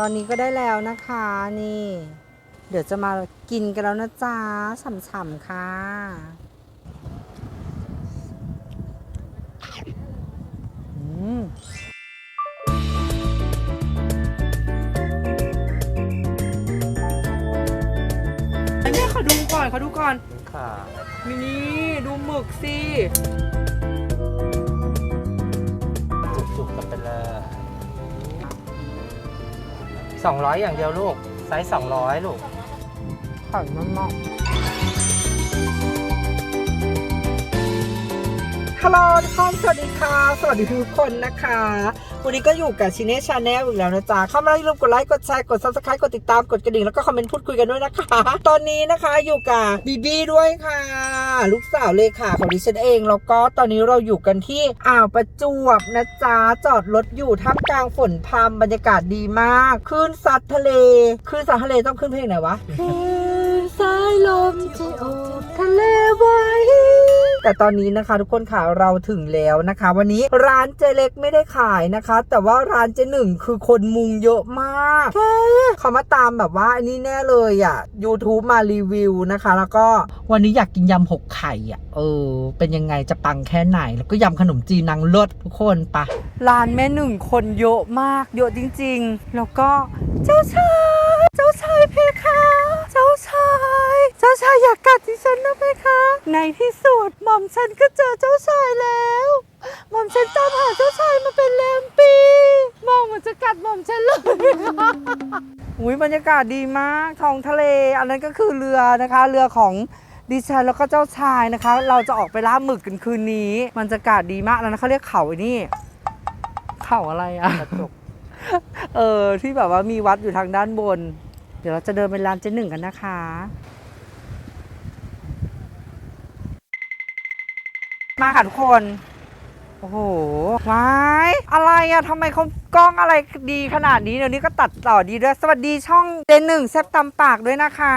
ตอนนี้ก็ได้แล้วนะคะนี่ เดี๋ยวจะมากินกันแล้วนะจ๊ะฉ่ำๆค่ะอืมอันนี้ขอดูก่อนขอดูก่อน ค่ะนี่ดูหมึกสิ 200 อย่างเดียวลูก ไซส์200 ลูกหอยมะมงฮัลโหลทุกคนสวัสดีค่ะ สวัสดีทุกคนนะคะ วันนี้ก็อยู่กับชิเนชาแนลอีกแล้วนะจ๊ะ เข้ามาแล้วอย่าลืมกดไลค์ กดแชร์ กด subscribe กดติดตาม กดกระดิ่ง แล้วก็คอมเมนต์พูดคุยกันด้วยนะคะ ตอนนี้นะคะอยู่กับบีบีด้วยค่ะ ลูกสาวเลยค่ะของดิฉันเอง แล้วก็ตอนนี้เราอยู่กันที่อ่าวประจวบนะจ๊ะ จอดรถอยู่ท่ามกลางฝนพรำบรรยากาศดีมากคลื่นซัดทะเลคลื่นซัดทะเลต้องขึ้นเพลงไหนวะสายลมจะโอบทะเลไว้ แต่ตอนนี้นะคะ ทุกคนค่ะเราถึงแล้วนะคะ วันนี้ร้านเจเล็กไม่ได้ขายนะคะ แต่ว่าร้านเจหนึ่งคือคนมุงเยอะมากเขามาตามแบบว่าอันนี้แน่เลยอะ YouTube มารีวิวนะคะ แล้วก็วันนี้อยากกินยำหกไข่อะเออ เป็นยังไงจะปังแค่ไหน แล้วก็ยำขนมจีนนางเลิศทุกคนปะร้านแม่หนึ่งคนเยอะมากเยอะจริง ๆ แล้วก็เจ้าชายเจ้าชายเพคะ เจ้าชาย เจ้าชายอยากกัดดิฉันนะเพคะ ในที่สุดหม่อมฉันก็เจอเจ้าชายแล้วหม่อมฉันตามหาเจ้าชายมาเป็นแรมปีมองเหมันจะกัดหม่อมฉันเลยอุ้ยบรรยากาศดีมากท้องทะเล อันนั้นก็คือเรือนะคะ เรือของดิฉันแล้วก็เจ้าชายนะคะ เราจะออกไปล่าหมึกกันคืนนี้บรรยากาศดีมากแล้วนะเขาเรียกเขาไอ้นี่ เขาอะไรอะกระจกเออที่แบบว่ามีวัดอยู่ทางด้านบน เดี๋ยวเราจะเดินไปร้านเจ๊หนึ่งกันนะคะ มาค่ะทุกคน โอ้โหว้ายอะไรอะทำไมเขา กล้องอะไรดีขนาดนี้เดี๋ยวนี้ก็ตัดต่อดีด้วย สวัสดีช่องเจนหนึ่งแซบตำปากด้วยนะคะ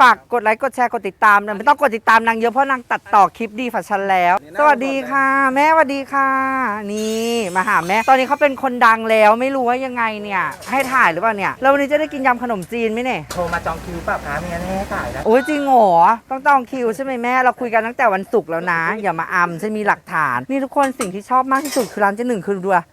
ฝากกดไลค์กดแชร์กดติดตามนะไม่ต้องกดติดตามนางเยอะเพราะนางตัดต่อคลิปดีฝัฉันแล้ว สวัสดีค่ะ แม่สวัสดีค่ะ นี่มาหาแม่ ตอนนี้เขาเป็นคนดังแล้วไม่รู้ว่ายังไงเนี่ย ให้ถ่ายหรือเปล่าเนี่ยแล้ววันนี้จะได้กินยำขนมจีนไหมเนี่ย โทรมาจองคิวเปล่าคะไม่งั้นไม่ให้ขายนะโอ้ยจริงเหรอต้องจองคิวใช่ไหมแม่เราคุยกันตั้งแต่วันศุกร์แล้วนะ อย่ามาอำฉันมีหลักฐาน นี่ทุกคนสิ่งที่ชอบมากที่สุดคือร้านเจ๊หนึ่งคือดูอะ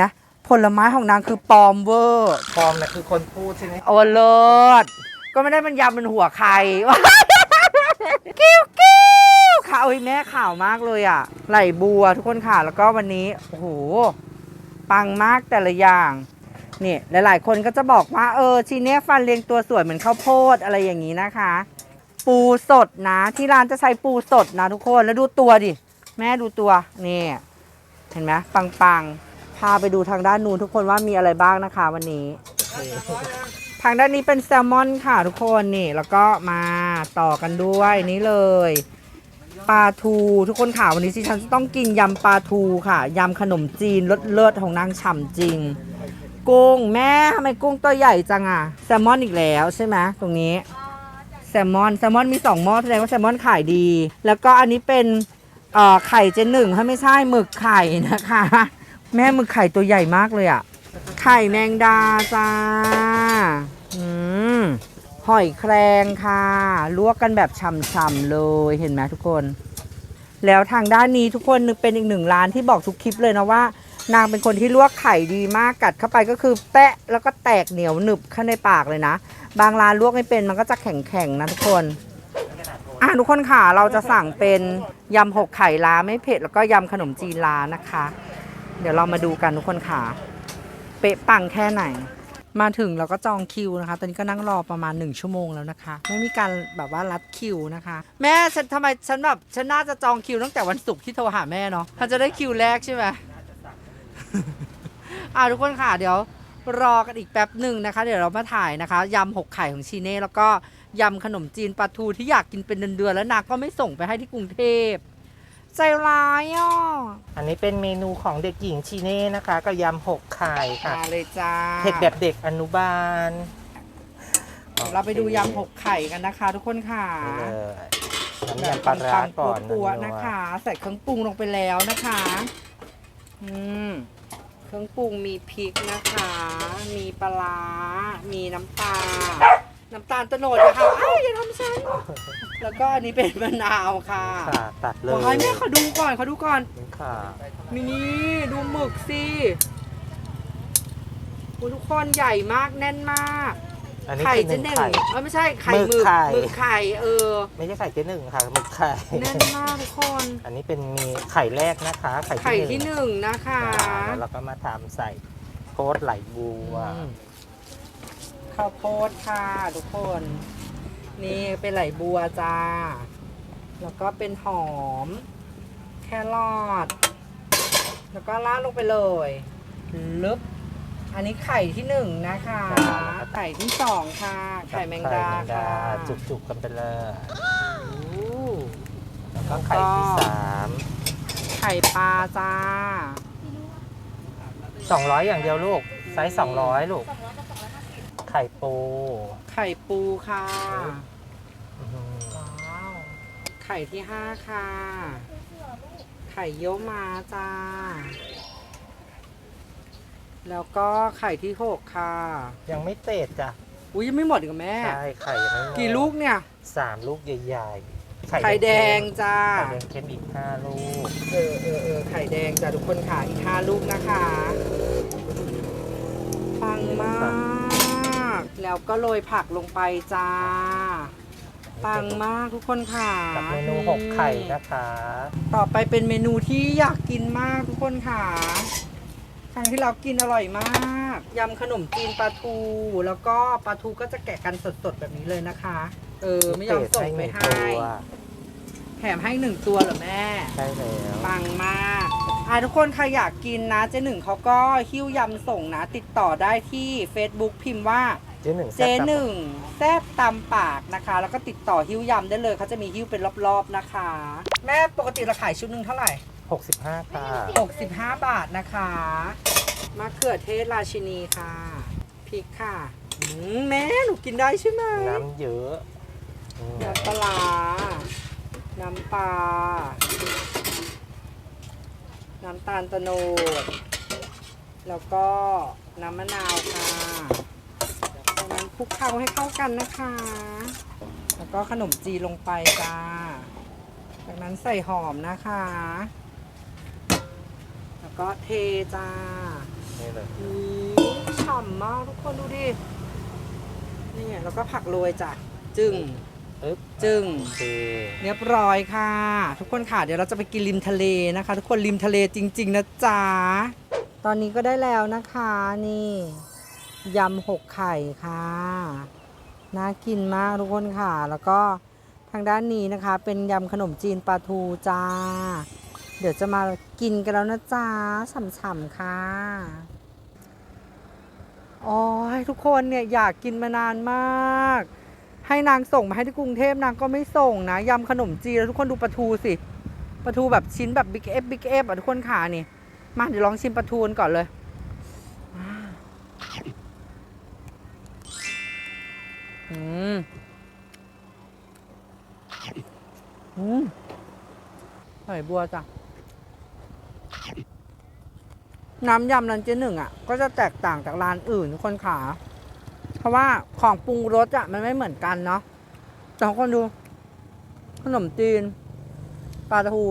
นะ ผลไม้ของนางคือปลอมเวอร์ ปลอมนะคือคนพูดใช่ไหมโอเลิศก็ไม่ได้มันยำเป็นหัวใคร กิ้วกิ้วข่าวเฮ้ยแม่ข่าวมากเลยอะไหลบัวทุกคนค่ะแล้วก็วันนี้ โอ้โห ปังมากแต่ละอย่างนี่หลาย ๆ คนก็จะบอกว่า เออชีเนี้ยฟันเรียงตัวสวยเหมือนข้าวโพดอะไรอย่างนี้นะคะ ปูสดนะที่ร้านจะใช้ปูสดนะทุกคนแล้วดูตัวดิ แม่ดูตัวนี่ เห็นไหมปังปังๆ พาไปดูทางด้านนู้นทุกคนว่ามีอะไรบ้างนะคะวันนี้ ทางด้านนี้เป็นแซลมอนค่ะทุกคนนี่แล้วก็มาต่อกันด้วยนี่เลยปลาทูทุกคนค่ะวันนี้ที่ฉันจะต้องกินยำปลาทูค่ะยำขนมจีนรสเลิศของนางฉ่ำจริงกุ้งแม่ทำไมกุ้งตัวใหญ่จังอะแซลมอนอีกแล้วใช่ไหมตรงนี้แซลมอนแซลมอนมีสองหม้อแสดงว่าแซลมอนขายดี แล้วก็อันนี้เป็นเอ่อไข่เจนหนึ่งถ้าไม่ใช่หมึกไข่นะคะ แม่หมึกไข่ตัวใหญ่มากเลยอะไข่แมงดาจ้าอืมหอยแครงค่ะ ลวกกันแบบฉ่ำๆเลยเห็นไหมทุกคน แล้วทางด้านนี้ทุกคนนึกเป็นอีกหนึ่งร้านที่บอกทุกคลิปเลยนะว่า นางเป็นคนที่ลวกไข่ดีมากกัดเข้าไปก็คือแปะแล้วก็แตกเหนียวหนึบข้างในปากเลยนะ บางร้านลวกไม่เป็นมันก็จะแข็งๆนะทุกคนอะทุกคนค่ะเราจะสั่งเป็นยำหกไข่ล้าไม่เผ็ดแล้วก็ยำขนมจีนล้านะคะ เดี๋ยวเรามาดูกันทุกคนค่ะ เป๊ะปังแค่ไหน มาถึงเราก็จองคิวนะคะ ตอนนี้ก็นั่งรอประมาณหนึ่งชั่วโมงแล้วนะคะ ไม่มีการแบบว่ารัดคิวนะคะ แม่ฉันทำไมฉันแบบฉันน่าจะจองคิวตั้งแต่วันศุกร์ที่โทรหาแม่เนาะถ้าจะได้คิวแรกใช่ไหมอ่าทุกคนค่ะเดี๋ยวรอกันอีกแป๊บหนึ่งนะคะ เดี๋ยวเรามาถ่ายนะคะยำหกไข่ของชีเน่แล้วก็ยำขนมจีนปลาทูที่อยากกินเป็นเดือนๆแล้วนางก็ไม่ส่งไปให้ที่กรุงเทพ ใจร้ายอะอันนี้เป็นเมนูของเด็กหญิงชีเน่นะคะก็ยำหกไข่ค่ะ มาเลยจ้าเผ็ดแบบเด็กอนุบาลเดี๋ยวเราไปดูยำหกไข่กันนะคะ ทุกคนค่ะ นี่เลยน้ำยำปลาร้าก่อนปัวๆนัวๆนะคะ ใส่เครื่องปรุงลงไปแล้วนะคะ อืม เครื่องปรุงมีพริกนะคะ มีปลาร้ามีน้ำปลา น้ำตาลโตโนดนะคะอ้าวอย่าทำฉัน แล้วก็อันนี้เป็นมะนาวค่ะค่ะตัดเลยว้ายแม่ขอดูก่อนขอดูก่อนนี่ค่ะมินี่ดูหมึกสิโอ้ทุกคนใหญ่มากแน่นมาก อันนี้ไข่คือหเจ๊นึ่งหนึ่งไข่ เอ้ยไม่ใช่ไข่หหมึมึกกไข่ หมึกไข่เออ ไม่ใช่ไข่เจ๊หนึ่งค่ะหมึกไข่ แน่นมากทุกคน อันนี้เป็นมีไข่แรกนะคะ ไข่ไข่ที่ที่หหนึ่งนึ่งนะคะ แล้วเราก็มาทำใส่โคตรไหลบัวอืม ข้าวโพดค่ะทุกคน นี่เป็นไหลบัวจ้า แล้วก็เป็นหอม แครอทแล้วก็ราดลงไปเลยลึบอันนี้ไข่ที่หนึ่งนะคะ ไข่ที่สองค่ะ ไข่แมงดาไข่แมงค่ะ จุกๆกันไปเลยอู้แล้วก็ไข่ที่สามไข่ปลาจ้าสองร้อยอย่างเดียวลูกไซส์สองร้อยลูกไข่ปู ไข่ปูค่ะอื้อหือว้าว ไข่ที่ห้าค่ะ ไข่เยี่ยวมาจ้า แล้วก็ไข่ที่หกค่ะ ยังไม่เตะจ้ะอุ้ยยังไม่หมดอีกเหรอแม่ ใช่ไข่ยังไม่หมดกี่ลูกเนี่ย สามลูกใหญ่ๆไข่แดงจ้า ไข่แดงเค็มอีกห้าลูก เออเออเออไข่แดงจ้าทุกคนค่ะ อีกห้าลูกนะคะปังมาก แล้วก็โรยผักลงไปจ้า ปังมากทุกคนค่ะกับเมนูหกไข่นะคะ ต่อไปเป็นเมนูที่อยากกินมากทุกคนค่ะครั้งที่เรากินอร่อยมากยำขนมจีนปลาทู แล้วก็ปลาทูก็จะแกะกันสดๆแบบนี้เลยนะคะ เออไม่ยอมส่งไปให้ตัวแถมให้หนึ่งตัวเหรอแม่ใช่แล้วปังมากอะทุกคนใครอยากกินนะเจ๊หนึ่งเขาก็หิ้วยำส่งนะ ติดต่อได้ที่ Facebook พิมพ์ว่าเจ๊หนึ่งเจ๊หนึ่งแซบตำปากนะคะ แล้วก็ติดต่อหิ้วยำได้เลยเขาจะมีหิ้วเป็นรอบๆนะคะ แม่ปกติเราขายชุดหนึ่งเท่าไหร่ หกสิบห้าค่ะ65 บาทนะคะมะเขือเทศราชินีค่ะพริกค่ะอืมแม่หนูกินได้ใช่ไหมน้ำเยอะนี่ไงน้ำปลาร้าน้ำปลา น้ำตาลตะโนด แล้วก็น้ำมะนาวค่ะจากนั้น คลุกเคล้าให้เข้ากันนะคะ แล้วก็ขนมจีนลงไปจ้า จากนั้นใส่หอมนะคะ แล้วก็เทจ้านี่เลยอืมฉ่ำมากทุกคนดูดิ นี่แล้วก็ผักโรยจ้ะ จึงอึ๊บจึงโอเคเรียบร้อยค่ะ ทุกคนค่ะ เดี๋ยวเราจะไปกินริมทะเลนะคะ ทุกคนริมทะเลจริง ๆ นะจ๊ะ ตอนนี้ก็ได้แล้วนะคะนี่ ยำหกไข่ค่ะน่ากินมากทุกคนค่ะ แล้วก็ทางด้านนี้นะคะ เป็นยำขนมจีนปลาทูจ้า เดี๋ยวจะมากินกันแล้วนะจ๊ะฉ่ำๆค่ะโอ้ยทุกคนเนี่ยอยากกินมานานมาก ให้นางส่งมาให้ที่กรุงเทพนางก็ไม่ส่งนะยำขนมจีนแล้วทุกคนดูปลาทูสิปลาทูแบบชิ้นแบบบิ๊กเอฟบิ๊กเอฟอะทุกคนค่ะนี่มาเดี๋ยวลองชิมปลาทูกันก่อนเลย อืมอืมหอยบัวจ้ะ น้ำยำร้านเจ๊หนึ่งอะ ก็จะแตกต่างจากร้านอื่นทุกคนขา เพราะว่าของปรุงรสอะ มันไม่เหมือนกันเนาะแต่ทุกคนดู ขนมจีนปลาทู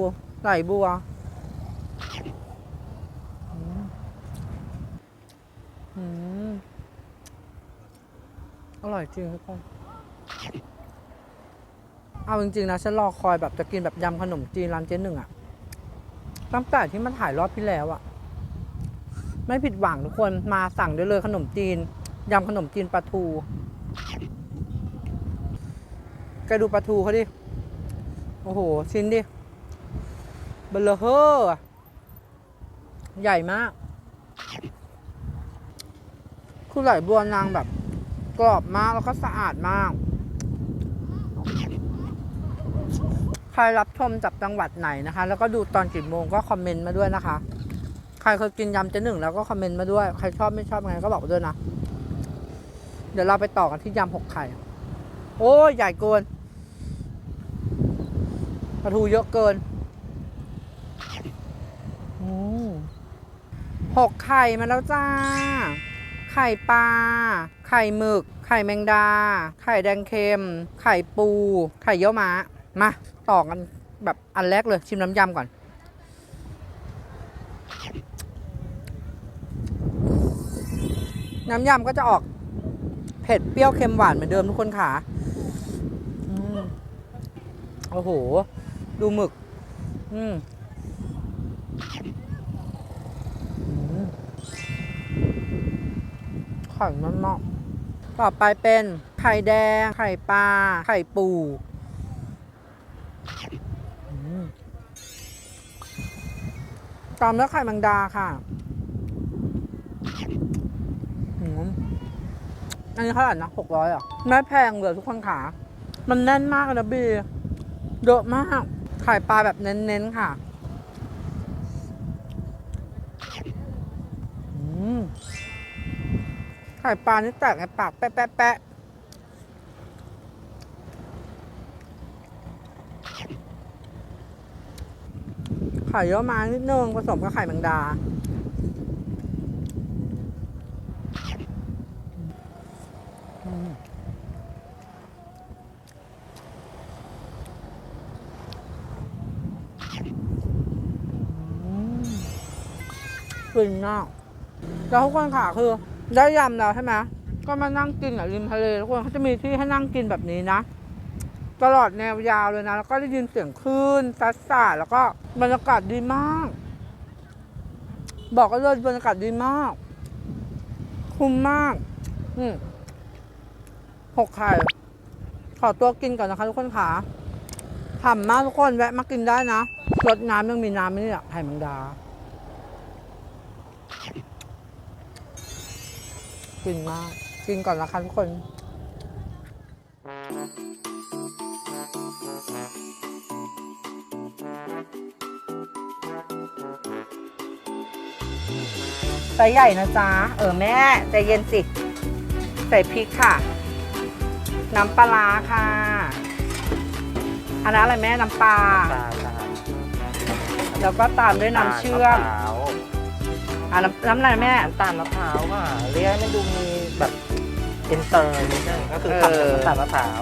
ไหลบัว อืมอืมอ ร่อยจริงทุกคนเอาจริงๆนะฉันรอคอยแบบจะกินแบบยำขนมจีนร้านเจ๊หนึ่งอะตั้งแต่ที่มาถ่ายรอบที่แล้วอะไม่ผิดหวังทุกคนมาสั่งได้เลยขนมจีนยำขนมจีนปลาทูแกดูปลาทูเขาดิ โอ้โห ชิ้นดิเบลอเฮอร์ใหญ่มาก คือไหลบัวนางแบบ กรอบมากแล้วก็สะอาดมาก ใครรับชมจากจังหวัดไหนนะคะ แล้วก็ดูตอนกี่โมงก็คอมเมนต์มาด้วยนะคะ ใครเคยกินยำเจ๊หนึ่งแล้วก็คอมเมนต์มาด้วย ใครชอบไม่ชอบไงก็บอกมาด้วยนะ เดี๋ยวเราไปต่อกันที่ยำหกไข่ โอ้ยใหญ่เกินปลาทูเยอะเกินอืมหกไข่มาแล้วจ้า ไข่ปลา ไข่หมึก ไข่แมงดา ไข่แดงเค็ม ไข่ปู ไข่เยี่ยวม้า มา ต่อกันแบบอันแรกเลย ชิมน้ำยำก่อน น้ำยำก็จะออก เผ็ดเปรี้ยวเค็มหวานเหมือนเดิมทุกคนค่ะอืมโอ้โห ดูหมึก อืม ไข่มันมากต่อไปเป็นไข่แดง ไข่ปลา ไข่ปูอืมตามด้วยไข่แมงดาค่ะอันนี้เท่าไหร่นะหกร้อยอะไม่แพงเลยทุกคนค่ะมันแน่นมากนะบีเยอะมาก ไข่ปลาแบบเน้นๆค่ะ อืม ไข่ปลานี่แตกในปากแปะแปะแปะไข่เยอะมานิดนึงผสมกับไข่แมงดาอืมฟินมากแล้วทุกคนค่ะคือ ได้ยำแล้วใช่ไหมก็มานั่งกินอะริมทะเลทุกคนเขาจะมีที่ให้นั่งกินแบบนี้นะตลอดแนวยาวเลยนะ แล้วก็ได้ยินเสียงคลื่นซัดสาแล้วก็บรรยากาศดีมาก บอกก็เลยบรรยากาศดีมาก คุ้มมากอืมหกไข่ขอตัวกินก่อนนะคะทุกคนค่ะฉ่ำมากทุกคนแวะมากินได้นะรสน้ำยังมีน้ำไม่เนี่ยไข่แมงดา กินมาก กินก่อนนะคะทุกคนไซส์ใหญ่นะจ๊ะ เออแม่ใจเย็นสิ ใส่พริกค่ะ น้ำปลาร้าค่ะ อันนั้นอะไรแม่น้ำปลาปลาค่ะแล้วก็ตามด้วยน้ำเชื่อมน้ำมะพร้าว อะน้ำน้ำอะไรแม่ น้ำตาลมะพร้าวค่ะเรียกให้มันดูมีแบบอินเตอร์นิดนึงก็คือเออทำจากน้ำตาลมะพร้าว